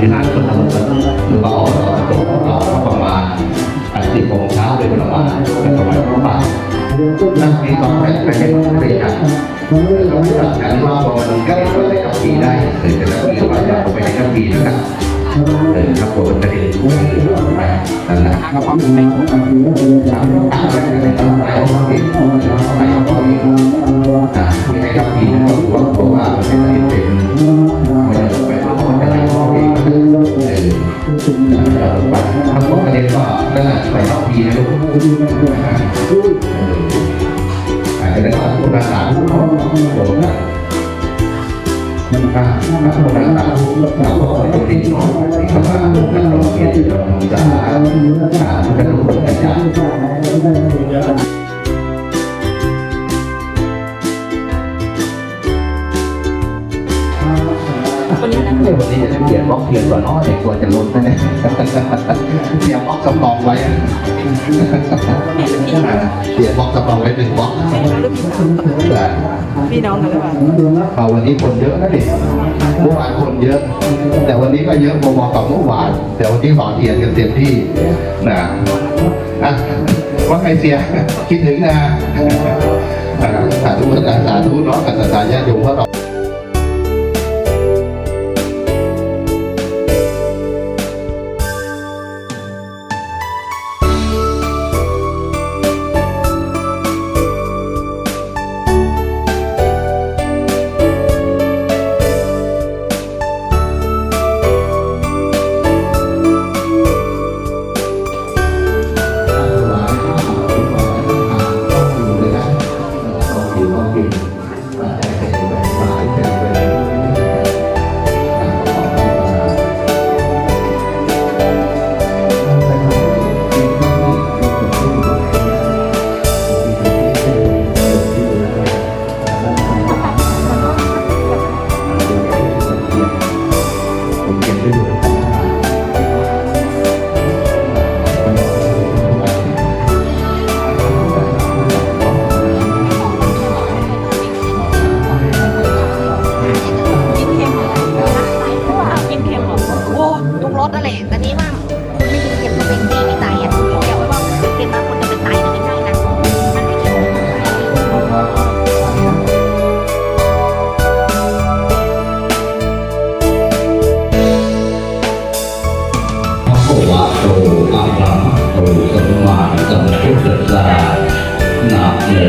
ที่ร้านคนทำกันหรือว่าออกต่อตกต่อประมาณสิบโมงเช้าโดยประมาณเป็นประมาณพระบาทนั่งมีต้องแพ็คไปให้บริการเราไม่ตัดการว่าบอลก็ได้ได้กับปีได้หรือจะเรียกว่าจะเอาไปให้กับปีนะครับเออครับผมจะได้รู้ไปนั่นแหละครับผมในของการดูแลการไปไปทำอะไรของปีไปของปีอ่าให้กับปีนะครับว่าเพราะว่าเป็นเป็น็ไปต่อปีนะลูกอาจจะได้รับผู้รักษาผู้ของผมนะมันก็ถ้าผู้รักษาเราก็ไปที่ที่ของที่เขาว่ากาเรียนเราจะหาหาการลงทุนกันจา วันนี้จะได้เปลี่ยนบล็อกเปลี่ยนก่อนอ้อเด็กควจะลดนะเนี่ยเตรียมบล็อกสำรองไว้เตรียมบล็อกสำรองไว้หนึ่งบล็อกแต่พี่น้องกันหรือเปล่าเอาวันนี้คนเยอะนะด็กเมื่อวานคนเยอะ แต่วันนี้ก็เยอะพอๆกับเมื่อวานแต่วันนี้หล่อเทียนกันเต็มที่นะอะว่าไงเสียคิดถึงนะสาธุสาธุเนาะกับสาญาติโยมพวกเรา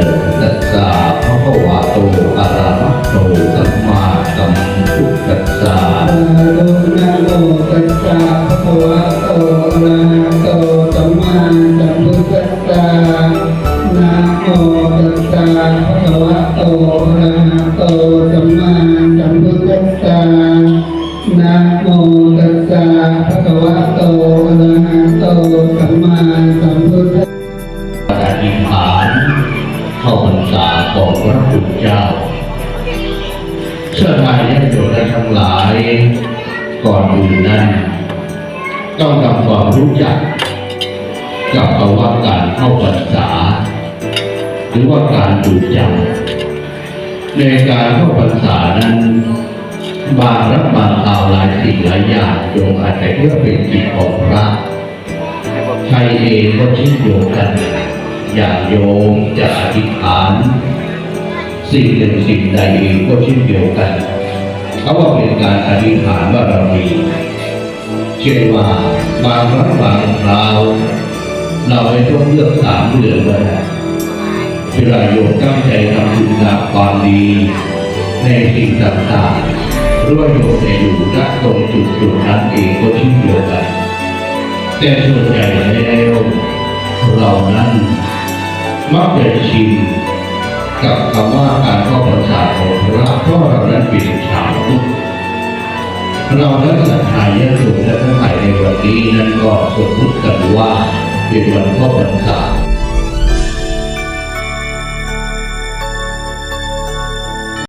นะโมตัสสะพร พระพุทธเจ้าเชื่อทายญาติโยมและทั้งหลาย ก่อนอื่นนั้น ต้องทำความรู้จัก กับคำว่าการเข้าพรรษา หรือว่าการดูจำในการเข้าพรรษานั้นบางรับบางเอาวหลายสิ่งหลายอย่างโยมอาจจะเพื่อเป็นกิจของพระใครเองก็เช่นเดียวกัน อย่างโยมจะอธิษฐาน สิ่งหนึ่งสิ่งใดองก็เช่นเดียวกันเขาว่าเป็นการอธิษฐานบาเรามีเช่นว่าบางครั้งบางคราวเราไม่ต้องเลือกสามเดือนก็ได้เวลาโยมตั้งใจทำบุญทำความดี ในสิ่งต่างๆหรือว่าโยมจะอยู่ณตรงจุดจุดนั้นเองก็เช่นเดียวกันแต่ส่วนใหญ่แล้วเรานั้นมักจะชินำว่าการเข้าประชาของพระเพราะเรานั้นเป็นชาวพุทธเรานั้นศรัทธาญาติโยมและทั้งหลายในวันนี้นั้นก็สมมติกันว่าเป็นวันข้าพรรษา